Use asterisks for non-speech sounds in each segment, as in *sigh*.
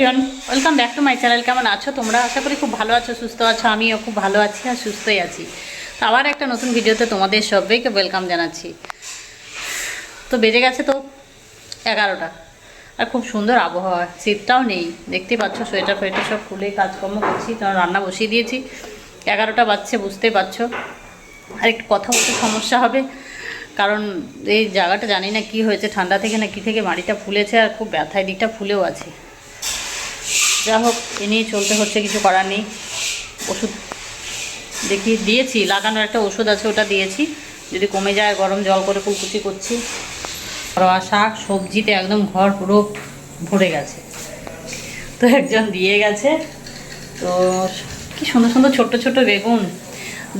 Welcome back to my channel কেমন আছো তোমরা? আশা করি খুব ভালো আছো, সুস্থ আছো, আমিও খুব ভালো আছি আর সুস্থই আছি। তো আবার একটা নতুন ভিডিওতে তোমাদের সবাইকে ওয়েলকাম জানাচ্ছি। তো বেজে গেছে তো এগারোটা। আর খুব সুন্দর আবহাওয়া শীতটাও নেই। দেখতে পাচ্ছ, সোয়েটার ফোয়েটার সব খুলে কাজকর্ম করছি, তোমার রান্না বসিয়ে দিয়েছি। এগারোটা বাজছে, বুঝতেই পারছ। আর একটু কথা বলতে সমস্যা হবে, কারণ এই জায়গাটা জানি না কি হয়েছে, ঠান্ডা থেকে না কি থেকে মাড়িটা ফুলেছে আর খুব ব্যথায়, দিকটা ফুলেও আছে। যা হোক, এ নিয়ে চলতে হচ্ছে, কিছু করার নেই। ওষুধ দেখি, দিয়েছি, লাগানোর একটা ওষুধ আছে, ওটা দিয়েছি। যদি কমে যায়, গরম জল করে কুলকুচি করছি। রোয়া শাক, সবজিতে একদম ঘর পুরো ভরে গেছে। তো একজন দিয়ে গেছে। তো কি সুন্দর সুন্দর ছোট্ট ছোট্ট বেগুন।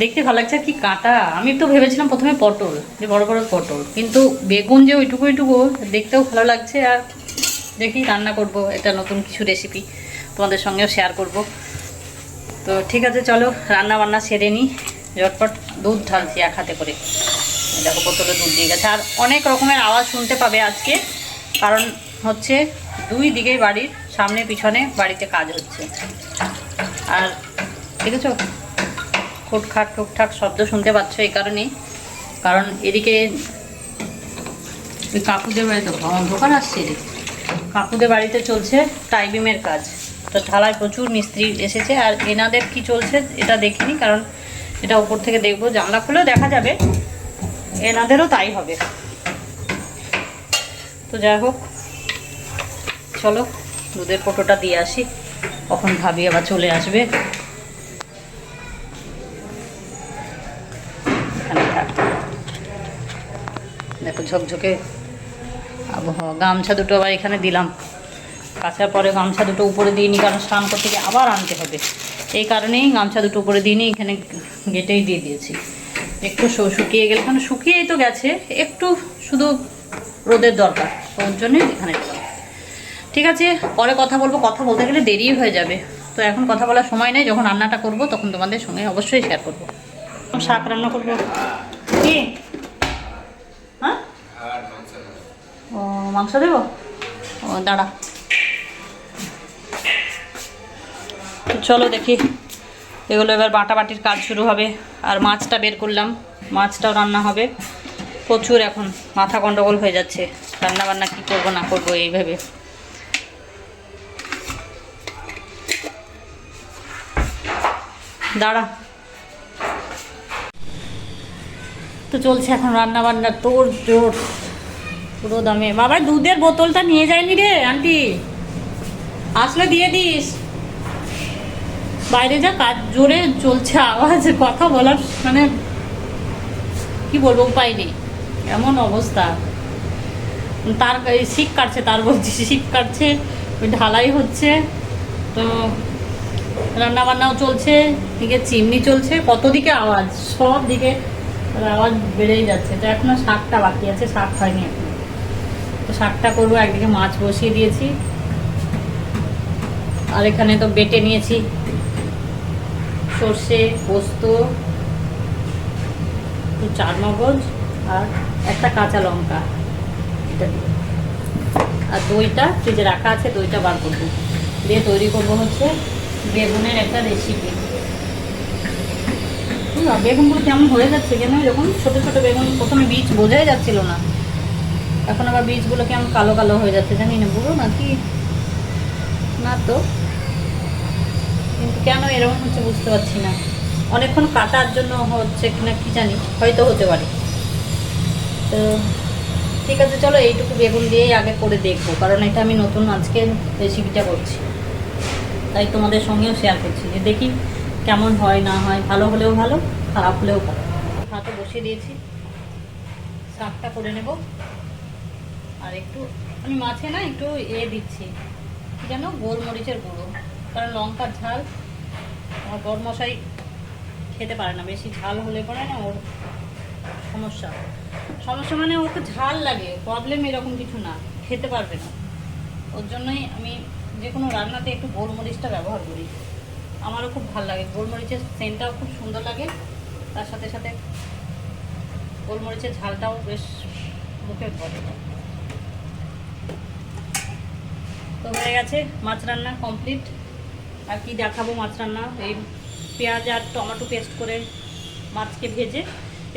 দেখতে ভালো লাগছে কি কাঁটা। আমি তো ভেবেছিলাম প্রথমে পটল, যে বড় বড় পটল। কিন্তু বেগুন যে ওইটুকু ওইটুকু, দেখতেও ভালো লাগছে, আর দেখি রান্না করব, এটা নতুন কিছু রেসিপি তোমাদের সঙ্গেও শেয়ার করব। তো ঠিক আছে, চলো রান্না বান্না সেরে নিই ঝটপট দুধ ঢালছি এক হাতে করে। দেখো বোতলে দুধ দিয়ে গেছে। আর অনেক রকমের আওয়াজ শুনতে পাবে আজকে। কারণ হচ্ছে দুই দিকেই বাড়ির, সামনে পিছনে বাড়িতে কাজ হচ্ছে। আর দেখেছ? খুটখাট ঠুকঠাক শব্দ শুনতে পাচ্ছ এই কারণেই। কারণ এদিকে কাকুদের বাড়িতে দোকান আসছে রে। কাকুদের বাড়িতে চলছে টাইবিমের কাজ। তো ঢালায় প্রচুর মিস্ত্রি এসেছে আর এনাদের কি চলছে এটা দেখিনি, কারণ এটা উপর থেকে দেখব, জানলা খুলেও দেখা যাবে। এনাদেরও তাই হবে। তো যাই হোক, চলো, দুধের ফটোটা দিয়ে আসি। কখন ভাবি আবার চলে আসবে। দেখো ঝকঝকে আবহাওয়া, গামছা দুটো আবার এখানে দিলাম। কাচার পরে গামছা দুটো উপরে দিইনি কারণ স্নান করতে গিয়ে আবার আনতে হবে। এই কারণেই গামছা দুটো উপরে দিইনি এখানে গেটেই দিয়ে দিয়েছি। একটু শুকিয়ে গেলে কারণ শুকিয়েই তো গেছে একটু শুধু রোদের দরকার ওর জন্যই এখানে ঠিক আছে পরে কথা বলব কথা বলতে গেলে দেরি হয়ে যাবে। তো এখন কথা বলার সময় নেই যখন রান্নাটা করব তখন তোমাদের সঙ্গে অবশ্যই শেয়ার করব। শাক রান্না করব। কি? হ্যাঁ? ও মাংস দেবো? ও দাঁড়া। চলো দেখি। এগুলো এবার বাটাবাটির কাজ শুরু হবে। আর মাছটা বের করলাম। মাছটাও রান্না হবে। প্রচুর এখন। মাথা গন্ডগোল হয়ে যাচ্ছে। রান্না বান্না কী করব, না করব এইভাবে দাঁড়া। তো চলছে এখন রান্না বান্না তোর জোর। পুরো দামে। বাবা, দুধের বোতলটা নিয়ে যায়নি রে, আন্টি। আসলে দিয়ে দিস। বাইরে যা কাজ, জোরে চলছে আওয়াজ, কথা বলার মানে কি বলব, উপায় নেই। এমন অবস্থা। তার শিক কাটছে, তার বলছি শিক কাটছে, ওই ঢালাই হচ্ছে, তো রান্না বান্নাও চলছে দিকে চিমনি চলছে কত দিকে আওয়াজ? সব দিকে আওয়াজ বেড়েই যাচ্ছে। তো এখনও শাকটা বাকি আছে, শাক হয়নি এখন। তো শাকটা করব, একদিকে মাছ বসিয়ে দিয়েছি, আর এখানে তো বেটে নিয়েছি। সর্ষে, পোস্ত চার মগজ আর একটা কাঁচা লঙ্কা। এটা। আর দইটা ফ্রিজে রাখা আছে, দইটা বার করব। দিয়ে তৈরি করব হচ্ছে বেগুনের একটা রেসিপি বেগুনগুলো কেমন হয়ে যাচ্ছে কেন এরকম ছোট ছোট বেগুন প্রথমে বীজ বোঝাই যাচ্ছিল না। এখন আবার বীজগুলো কেমন কালো কালো হয়ে যাচ্ছে জানি না বুড়ো নাকি? না তো। কেন এরকম হচ্ছে বুঝতে পারছি না। অনেকক্ষণ কাটার জন্য হচ্ছে কিনা কি জানি, হয়তো হতে পারে। তো ঠিক আছে, চলো এইটুকু বেগুন দিয়েই আগে করে দেখব, কারণ এটা আমি নতুন আজকে রেসিপিটা করছি। তাই তোমাদের সঙ্গেও শেয়ার করছি, যে দেখি কেমন হয়, না হয়, ভালো হলেও ভালো, খারাপ হলেও ভালো। হাতে বসিয়ে দিয়েছি, শাকটা করে নেব। আর একটু, আমি মাছে না একটু এ দিচ্ছি যেন গোলমরিচের গুঁড়ো, কারণ লঙ্কার ঝাল আমার বড় মশাই খেতে পারে না, বেশি ঝাল হলে পরে না ওর সমস্যা। সমস্যা মানে ওকে ঝাল লাগে প্রবলেম এরকম কিছু না, খেতে পারবে না। ওর জন্যই আমি যে কোনো রান্নাতে একটু গোলমরিচটা ব্যবহার করি। আমারও খুব ভালো লাগে, গোলমরিচের সেন্টটাও খুব সুন্দর লাগে, তার সাথে সাথে গোলমরিচের ঝালটাও বেশ মুখে পড়ে। তো হয়ে গেছে মাছ রান্না কমপ্লিট আর কি দেখাবো মাছ রান্না? এই পেঁয়াজ আর টমেটো পেস্ট করে মাছকে ভেজে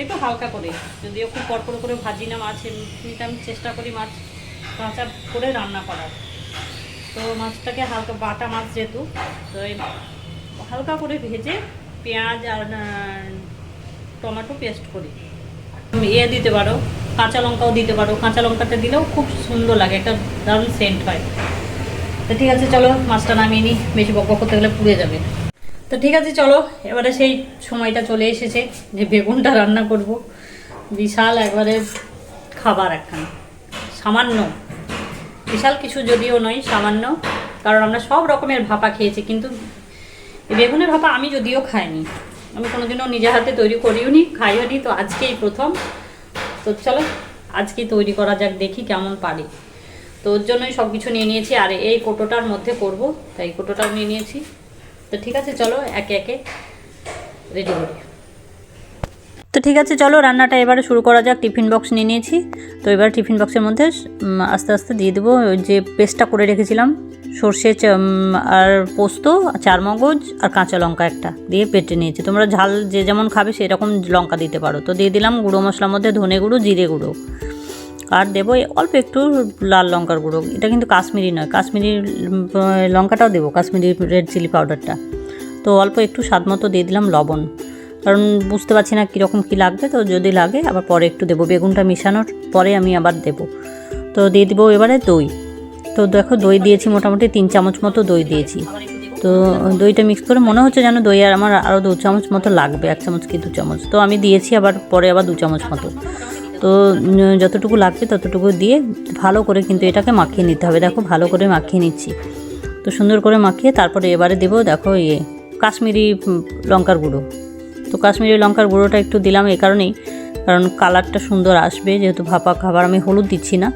একটু হালকা করে। যদিও খুব পরপর করে ভাজি না মাছ, এমনিতে আমি চেষ্টা করি মাছ কাঁচা করে রান্না করার। তো মাছটাকে হালকা বাটা মাছ যেহেতু, তো এই হালকা করে ভেজে পেঁয়াজ আর টমেটো পেস্ট করি। ইয়ে দিতে পারো, কাঁচা লঙ্কাও দিতে পারো। কাঁচা লঙ্কাটা দিলেও খুব সুন্দর লাগে, একটা দারুণ সেন্ট হয়। তো ঠিক আছে, চলো, মাছটা নামিয়ে নিই। বেশি বক করতে গেলে পুড়ে যাবে। তো ঠিক আছে, চলো, এবারে সেই সময়টা চলে এসেছে যে বেগুনটা রান্না করব। বিশাল একবারে খাবার একখানা। সামান্য। বিশাল কিছু যদিও নয়, সামান্য। কারণ আমরা সব রকমের ভাপা খেয়েছি, কিন্তু বেগুনের ভাপা আমি যদিও খাইনি। আমি কোনোদিনও নিজের হাতে তৈরি করিও নি, খাইও নি, তো আজকেই প্রথম। তো চলো আজকেই তৈরি করা যাক, দেখি কেমন পারি। তো ওর জন্যই সব কিছু নিয়ে নিয়েছি, আর এই কোটোটার মধ্যে করব, তাই কোটোটাও নিয়ে নিয়েছি। তো ঠিক আছে, চলো একে একে রেডি করি। তো ঠিক আছে, চলো রান্নাটা এবারে শুরু করা যাক, টিফিন বক্স নিয়ে নিয়েছি। তো এবার টিফিন বক্সের মধ্যে আস্তে আস্তে দিয়ে দেবো যে পেস্টটা করে রেখেছিলাম, সর্ষে আর পোস্ত, চার মগজ, আর কাঁচা লঙ্কা একটা দিয়ে পেটে নিয়েছি। তোমরা ঝাল যে যেমন খাবে সেরকম লঙ্কা দিতে পারো। তো দিয়ে দিলাম গুঁড়ো মশলার মধ্যে ধনে গুঁড়ো, জিরে গুঁড়ো। আর দেবো অল্প একটু লাল লঙ্কার গুঁড়ো। এটা কিন্তু কাশ্মীরি নয়। কাশ্মীরি লঙ্কাটাও দেবো, কাশ্মীরি রেড চিলি পাউডারটা। তো অল্প একটু স্বাদ মতো দিয়ে দিলাম লবণ। কারণ বুঝতে পারছি না কীরকম কী লাগবে, তো যদি লাগে আবার পরে একটু দেবো। বেগুনটা মিশানোর পরে আমি আবার দেবো। তো দিয়ে দেবো এবারে দই। তো দেখো দই দিয়েছি মোটামুটি তিন চামচ মতো দই দিয়েছি। তো দইটা মিক্স করে মনে হচ্ছে যেন দই আর আমার আরও দু চামচ মতো লাগবে, এক চামচ কি দু চামচ। তো আমি দিয়েছি আবার পরে আবার দু চামচ মতো। তো যতটুকু লাগবে ততটুকু দিয়ে ভালো করে কিন্তু এটাকে মাখিয়ে নিতে হবে। দেখো, ভালো করে মাখিয়ে নিচ্ছি। তো সুন্দর করে মাখিয়ে তারপরে এবারে দেবো, দেখো ইয়ে কাশ্মীরি লঙ্কার গুঁড়ো। তো কাশ্মীরি লঙ্কার গুঁড়োটা একটু দিলাম এই কারণেই। কারণ কালারটা সুন্দর আসবে, যেহেতু ভাপা খাবার, আমি হলুদ দিচ্ছি না।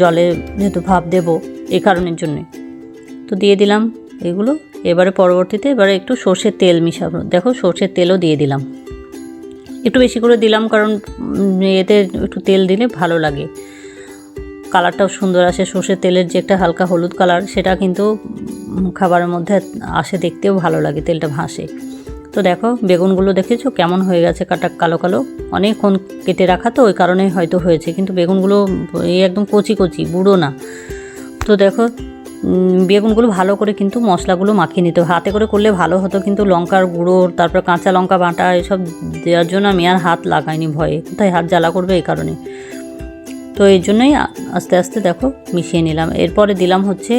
জলে যেহেতু ভাপ দেবো এ কারণের জন্যে। তো দিয়ে দিলাম এগুলো। এবারে পরবর্তীতে এবারে একটু সর্ষের তেল মিশাবো। দেখো, সর্ষের তেলও দিয়ে দিলাম। একটু বেশি করে দিলাম, কারণ এতে একটু তেল দিলে ভালো লাগে। কালারটাও সুন্দর আসে, সর্ষের তেলের যে একটা হালকা হলুদ কালার, সেটা কিন্তু খাবারের মধ্যে আসে দেখতেও ভালো লাগে, তেলটা ভাসে। তো দেখো, বেগুনগুলো দেখেছ? কেমন হয়ে গেছে কাটা, কালো কালো? অনেকক্ষণ কেটে রাখা তো, ওই কারণে হয়তো হয়েছে, কিন্তু বেগুনগুলো, এই একদম কচি কচি, বুড়ো না। তো দেখো বেগুনগুলো ভালো করে কিন্তু মশলাগুলো মাখিয়ে নিতে হবে। হাতে করে করলে ভালো হতো, কিন্তু লঙ্কার গুঁড়ো, তারপর কাঁচা লঙ্কা বাটা, এসব দেওয়ার জন্য আমি আর হাত লাগাইনি ভয়ে। কোথায় হাত জ্বালা করবে এই কারণে। তো এই জন্যই আস্তে আস্তে দেখো মিশিয়ে নিলাম। এরপরে দিলাম হচ্ছে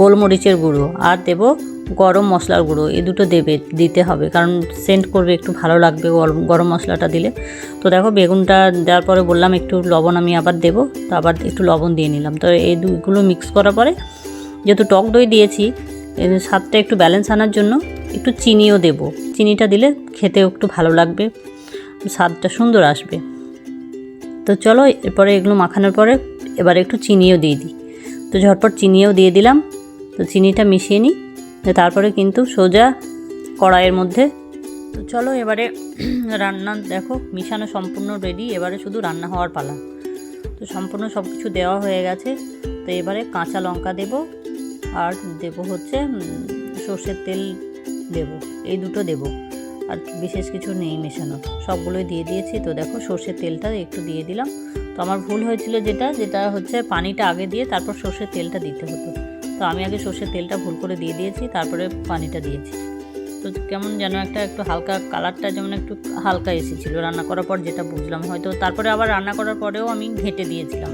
গোলমরিচের গুঁড়ো আর দেব গরম মশলার গুঁড়ো। এই দুটো দেবে, দিতে হবে, কারণ সেন্ট করবে, একটু ভালো লাগবে গরম গরম মশলাটা দিলে। তো দেখো বেগুনটা দেওয়ার পরে বললাম একটু লবণ আমি আবার দেবো, তো আবার একটু লবণ দিয়ে নিলাম। তো এই দুইগুলো মিক্স করার পরে যেহেতু টক দই দিয়েছি স্বাদটা একটু ব্যালেন্স আনার জন্য একটু চিনিও দেব। চিনিটা দিলে খেতেও একটু ভালো লাগবে, স্বাদটা সুন্দর আসবে। তো চলো, এরপরে এগুলো মাখানোর পরে এবার একটু চিনিও দিয়ে দিই। তো ঝটপট চিনিও দিয়ে দিলাম, তো চিনিটা মিশিয়ে নিই তারপরে কিন্তু সোজা কড়াইয়ের মধ্যে, তো চলো এবারে *clears throat* রান্না দেখো, মিশানো সম্পূর্ণ রেডি এবারে শুধু রান্না হওয়ার পালা। তো সম্পূর্ণ সব কিছু দেওয়া হয়ে গেছে, তো এবারে কাঁচা লঙ্কা দেব আর দেব হচ্ছে সর্ষের তেল দেব, এই দুটো দেব। আর বিশেষ কিছু নেই মেশানো, সবগুলোই দিয়ে দিয়েছি। তো দেখো, সর্ষের তেলটা একটু দিয়ে দিলাম। তো আমার ভুল হয়েছিল যেটা যেটা হচ্ছে পানিটা আগে দিয়ে তারপর সর্ষের তেলটা দিতে হতো। তো আমি আগে সর্ষের তেলটা ভুল করে দিয়ে দিয়েছি, তারপরে পানিটা দিয়েছি। তো কেমন যেন একটা, একটু হালকা কালারটা যেমন একটু হালকা এসেছিল। রান্না করার পর যেটা বুঝলাম, হয়তো তারপরে আবার রান্না করার পরেও আমি ঘেটে দিয়েছিলাম।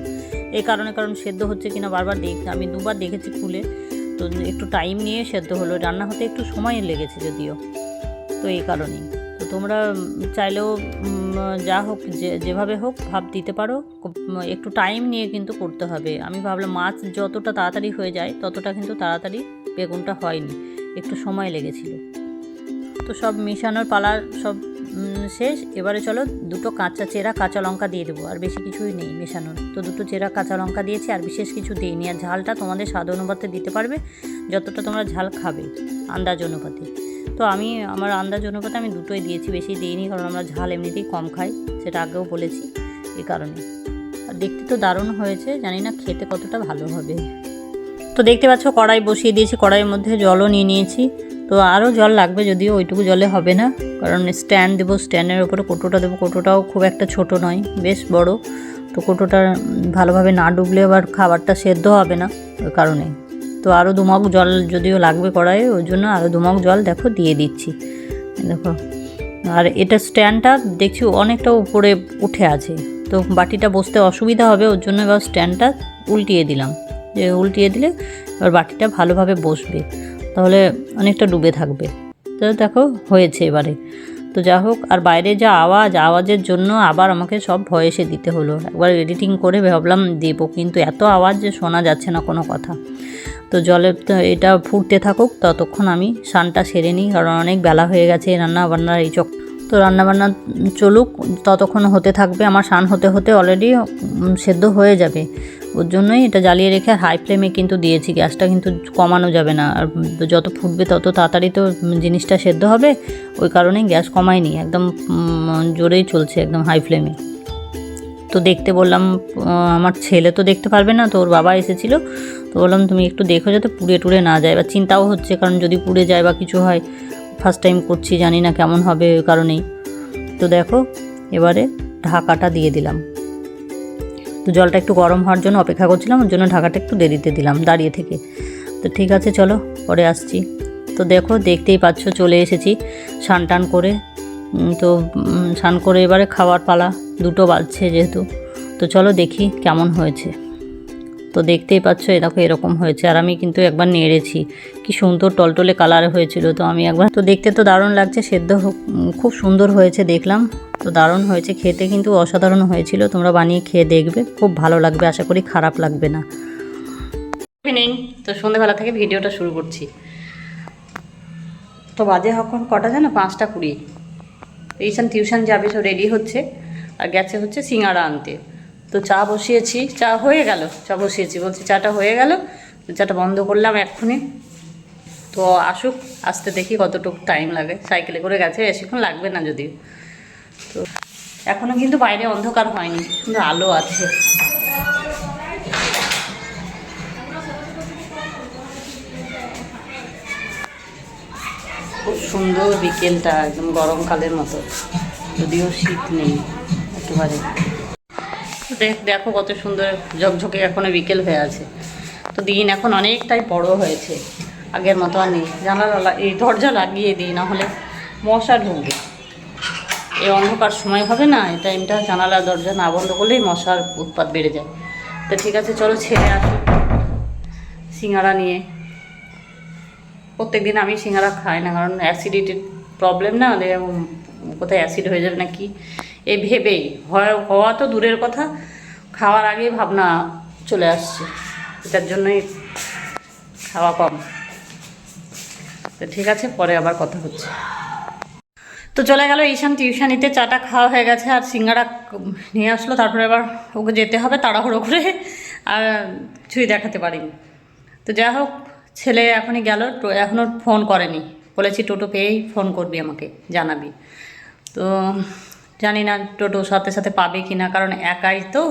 এই কারণে, কারণ সেদ্ধ হচ্ছে কিনা বারবার দেখ, আমি দুবার দেখেছি খুলে। তো একটু টাইম নিয়ে সেদ্ধ হলো। রান্না হতে একটু সময় লেগেছে যদিও, তো এই কারণেই। তো তোমরা চাইলেও যা হোক, যে, যেভাবে হোক, ভাব দিতে পারো। একটু টাইম নিয়ে কিন্তু করতে হবে। আমি ভাবলাম মাছ যতটা তাড়াতাড়ি হয়ে যায়, ততটা কিন্তু তাড়াতাড়ি বেগুনটা হয়নি। একটু সময় লেগেছিল। তো সব মিশানোর পালা, সব শেষ, এবারে চলো দুটো কাঁচা চেরা কাঁচা লঙ্কা দিয়ে দেবো, আর বেশি কিছুই নেই মেশানোর। তো দুটো চেরা কাঁচা লঙ্কা দিয়েছি, আর বিশেষ কিছু দিইনি, আর ঝালটা তোমাদের স্বাদ অনুপাতে দিতে পারবে যতটা তোমরা ঝাল খাবে আন্দাজ অনুপাতে। তো আমি, আমার আন্দাজ অনুপাতে আমি দুটোই দিয়েছি, বেশি দিইনি, কারণ আমরা ঝাল এমনিতেই কম খাই, সেটা আগেও বলেছি এই কারণে। আর দেখতে তো দারুণ হয়েছে, জানি না খেতে কতটা ভালো হবে। তো দেখতে পাচ্ছ, কড়াই বসিয়ে দিয়েছি, কড়াইয়ের মধ্যে জলও নিয়ে নিয়েছি। তো আরও জল লাগবে যদিও ওইটুকু জলে হবে না, কারণ স্ট্যান্ড দেবো, স্ট্যান্ডের উপরে কোটোটা দেবো। কোটোটাও খুব একটা ছোট নয়, বেশ বড়। তো কোটোটা ভালোভাবে না ডুবলে আবার খাবারটা সেদ্ধ হবে না ওই কারণে। তো আরও দুমক জল যদিও লাগবে কড়াইয়ে, ওই জন্য আরও দুমক জল দেখো দিয়ে দিচ্ছি। দেখো, আর এটা স্ট্যান্ডটা দেখছি অনেকটা উপরে উঠে আছে। তো বাটিটা বসতে অসুবিধা হবে, ওর জন্য এবার স্ট্যান্ডটা উল্টিয়ে দিলাম। যে উল্টিয়ে দিলে এবার বাটিটা ভালোভাবে বসবে। তাহলে অনেকটা ডুবে থাকবে। তো দেখো, হয়েছে এবারে। তো যা হোক, আর বাইরে যা আওয়াজ, আওয়াজের জন্য আবার আমাকে সব ভয়েসে দিতে হলো। একবার এডিটিং করে ভাবলাম দেবো, কিন্তু এত আওয়াজ যে শোনা যাচ্ছে না কোনো কথা। তো জলে তো এটা ফুটতে থাকুক, ততক্ষণ আমি স্নানটা সেরে নিই, কারণ অনেক বেলা হয়ে গেছে রান্না বান্নার এই চক তো রান্নাবান্না চলুক, ততক্ষণ হতে থাকবে, আমার স্নান হতে হতে অলরেডি সেদ্ধ হয়ে যাবে। ওর জন্যই এটা জ্বালিয়ে রেখে হাই ফ্লেমে কিন্তু দিয়েছি, গ্যাসটা কিন্তু কমানো যাবে না। আর যত ফুটবে তত তাড়াতাড়ি তো জিনিসটা সেদ্ধ হবে, ওই কারণেই গ্যাস কমাইনি একদম জোরেই চলছে একদম হাই ফ্লেমে তো দেখতে বললাম আমার ছেলে তো দেখতে পারবে না, তো ওর বাবা এসেছিল, তো বললাম, তুমি একটু দেখো যাতে পুড়ে টুড়ে না যায়। বা চিন্তাও হচ্ছে, কারণ যদি পুড়ে যায় বা কিছু হয় ফার্স্ট টাইম করছি, জানি না কেমন হবে ওই কারণেই। তো দেখো, এবারে ঢাকাটা দিয়ে দিলাম। তো জলটা একটু গরম হওয়ার জন্য অপেক্ষা করছিলাম, ওর জন্য ঢাকাটা একটু দেরিতে দিলাম দাঁড়িয়ে থেকে। তো ঠিক আছে, চলো, পরে আসছি। তো দেখো, দেখতেই পাচ্ছ, চলে এসেছি স্নান টান করে। তো স্নান করে এবারে খাওয়ার পালা, দুটো বাজছে যেহেতু। তো চলো দেখি কেমন হয়েছে। তো দেখতেই পাচ্ছ এ দেখো এরকম হয়েছে। আর আমি কিন্তু একবার নেড়েছি। কি সুন্দর টলটলে কালার হয়েছিল। তো আমি একবার তো দেখতে তো দারুণ লাগছে, সেদ্ধ খুব সুন্দর হয়েছে দেখলাম। তো দারুণ হয়েছে, খেতে কিন্তু অসাধারণ হয়েছিল। তোমরা বানিয়ে খেয়ে দেখবে, খুব ভালো লাগবে, আশা করি খারাপ লাগবে না। তো সন্ধ্যেবেলা থেকে ভিডিওটা শুরু করছি। তো বাজে এখন কটা জানো? পাঁচটা কুড়ি। এইসান টিউশন যাবে সব রেডি হচ্ছে। আর গেছে হচ্ছে সিঙ্গাড়া আনতে। তো চা বসিয়েছি, চা হয়ে গেল, চা বসিয়েছি। বলছি চাটা হয়ে গেল, চাটা বন্ধ করলাম এক্ষুনি। তো আসুক, আসতে দেখি কতটুকু টাইম লাগে। সাইকেলে করে গেছে, বেশিক্ষণ লাগবে না যদিও। তো এখনও কিন্তু বাইরে অন্ধকার হয়নি, কিন্তু আলো আছে। খুব সুন্দর বিকেলটা, একদম গরমকালের মতো। যদিও শীত নেই একেবারে দেখ কত সুন্দর ঝকঝকে এখনও বিকেল হয়ে আছে। তো দিন এখন অনেকটাই বড় হয়েছে। আগের মতো আর নেই। জানালা এই দরজা লাগিয়ে দিই না হলে মশা ঢুকবে। এই অন্ধকার সময় হবে না, এই টাইমটা জানালা দরজা না বন্ধ করলেই মশার উৎপাত বেড়ে যায়। তো ঠিক আছে, চলো ছেড়ে আসি সিঙ্গারা নিয়ে। প্রত্যেক দিন আমি সিঙ্গারা খাই না, কারণ অ্যাসিডিটির প্রবলেম না কোথায় অ্যাসিড হয়ে যাবে নাকি? এই ভেবেই, হওয়া তো দূরের কথা, খাওয়ার আগেই ভাবনা চলে আসছে। এটার জন্যই খাওয়া কম। তো ঠিক আছে, পরে আবার কথা হচ্ছে। তো চলে গেল ঈশান টিউশনিতে চাটা খাওয়া হয়ে গেছে, আর সিঙ্গারা নিয়ে আসলো, তারপরে এবার ওকে যেতে হবে তাড়াহুড়ো করে, আর কিছুই দেখাতে পারিনি। তো যাই হোক, ছেলে এখনই গেল এখনও ফোন করেনি। বলেছি, টোটো পেয়েই ফোন করবি আমাকে, জানাবি। তো জানি না টোটো সাথে সাথে পাবে কি না কারণ একাই তো,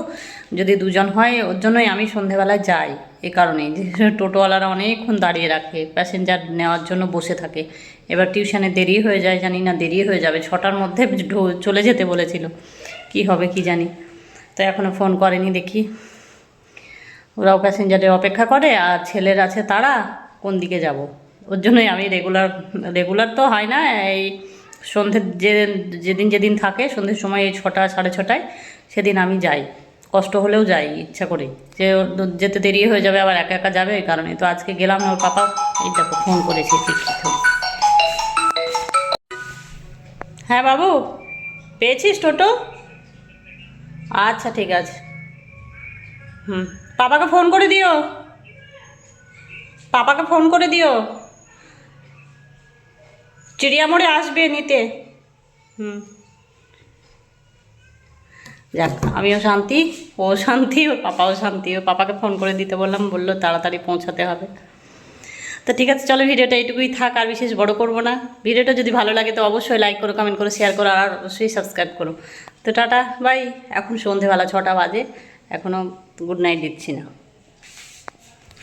যদি দুজন হয়, ওর জন্যই আমি সন্ধেবেলায় যাই এই কারণেই। যে *laughs* টোটোওয়ালারা অনেকক্ষণ দাঁড়িয়ে রাখে, প্যাসেঞ্জার নেওয়ার জন্য বসে থাকে। এবার টিউশনে দেরি হয়ে যায়, জানি না দেরি হয়ে যাবে, ছটার মধ্যে *laughs* চলে যেতে বলেছিল। কি হবে কি জানি। তো এখনও ফোন করেনি, দেখি। ওরাও প্যাসেঞ্জারের অপেক্ষা করে, আর ছেলের আছে তারা, কোন দিকে যাব? ওর জন্যই আমি রেগুলার রেগুলার তো হয় না, এই সন্ধ্যে যে, যেদিন যেদিন থাকে সন্ধ্যের সময় এই ছটা, সাড়ে ছটায়, সেদিন আমি যাই। কষ্ট হলেও যাই, ইচ্ছা করে। যে যেতে দেরি হয়ে যাবে, আবার একা একা যাবে, এই কারণে। তো আজকে গেলাম না ওর পাপা এই দেখো ফোন করেছে শিক্ষিত হ্যাঁ বাবু, পেয়েছিস টোটো? আচ্ছা ঠিক আছে। হুম, পাপাকে ফোন করে দিও। পাপাকে ফোন করে দিও। চিড়িয়ামোড়ে আসবে নিতে। হুম। যাক, আমিও শান্তি, ও শান্তি ও পাপাও শান্তি। ও পাপাকে ফোন করে দিতে বললাম, বলল তাড়াতাড়ি পৌঁছাতে হবে। তো ঠিক আছে, চলো ভিডিওটা এইটুকুই থাক, আর বিশেষ বড় করব না। ভিডিওটা যদি ভালো লাগে তো অবশ্যই লাইক করো কমেন্ট করো শেয়ার করো, আর অবশ্যই সাবস্ক্রাইব করো। তো টাটা বাই এখন সন্ধেবেলা ছটা বাজে এখনও গুড নাইট দিচ্ছি না।